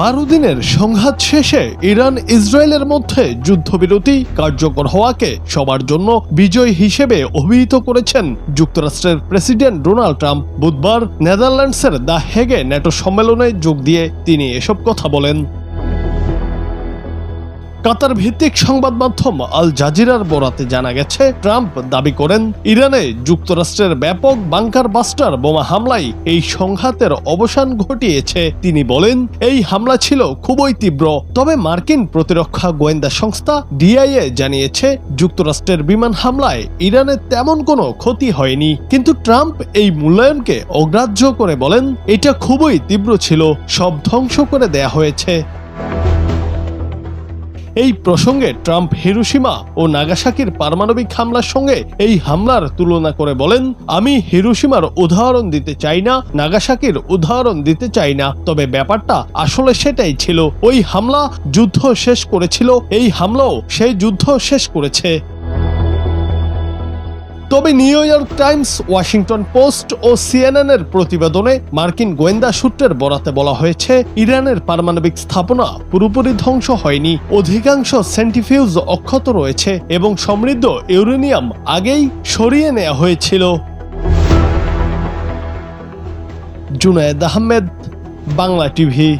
বারো দিনের সংঘাত শেষে ইরান ইসরায়েলের মধ্যে যুদ্ধবিরতি কার্যকর হওয়াকে সবার জন্য বিজয় হিসেবে অভিহিত করেছেন যুক্তরাষ্ট্রের প্রেসিডেন্ট ডোনাল্ড ট্রাম্প। বুধবার নেদারল্যান্ডসের দ্য হেগে ন্যাটো সম্মেলনে যোগ দিয়ে তিনি এসব কথা বলেন। কাতার ভিত্তিক সংবাদ মাধ্যম আল জাজিরার বরাতে জানা গেছে, ট্রাম্প দাবি করেন, ইরানে যুক্তরাষ্ট্রের ব্যাপক বাংকার বাস্টার বোমা হামলায় এই সংঘাতের অবসান ঘটিয়েছে। তিনি বলেন, এই হামলা ছিল খুবই তীব্র, তবে মার্কিন প্রতিরক্ষা গোয়েন্দা সংস্থা ডিআইএ জানিয়েছে, যুক্তরাষ্ট্রের বিমান হামলায় ইরানের তেমন কোনো ক্ষতি হয়নি। কিন্তু ট্রাম্প এই মূল্যায়নকে অগ্রাহ্য করে বলেন, এটা খুবই তীব্র ছিল, সব ধ্বংস করে দেয়া হয়েছে। এই প্রসঙ্গে ট্রাম্প হিরোসীমা ও নাগাসাকির পারমাণবিক হামলার সঙ্গে এই হামলার তুলনা করে বলেন, আমি হিরোসীমার উদাহরণ দিতে চাই না, নাগাসাকির উদাহরণ দিতে চাই না। তবে ব্যাপারটা আসলে সেটাই ছিল। ওই হামলা যুদ্ধ শেষ করেছিল, এই হামলাও সেই যুদ্ধ শেষ করেছে। তবে New York Times, Washington Post ও সিএনএন এর প্রতিবেদনে মার্কিন গোয়েন্দা সূত্রের বরাতে বলা হয়েছে, ইরানের পারমাণবিক স্থাপনা পুরোপুরি ধ্বংস হয়নি। অধিকাংশ সেন্টিফিউজ অক্ষত রয়েছে এবং সমৃদ্ধ ইউরেনিয়াম আগেই সরিয়ে নেওয়া হয়েছিল। জুনায়েদ আহমেদ, বাংলা টিভি।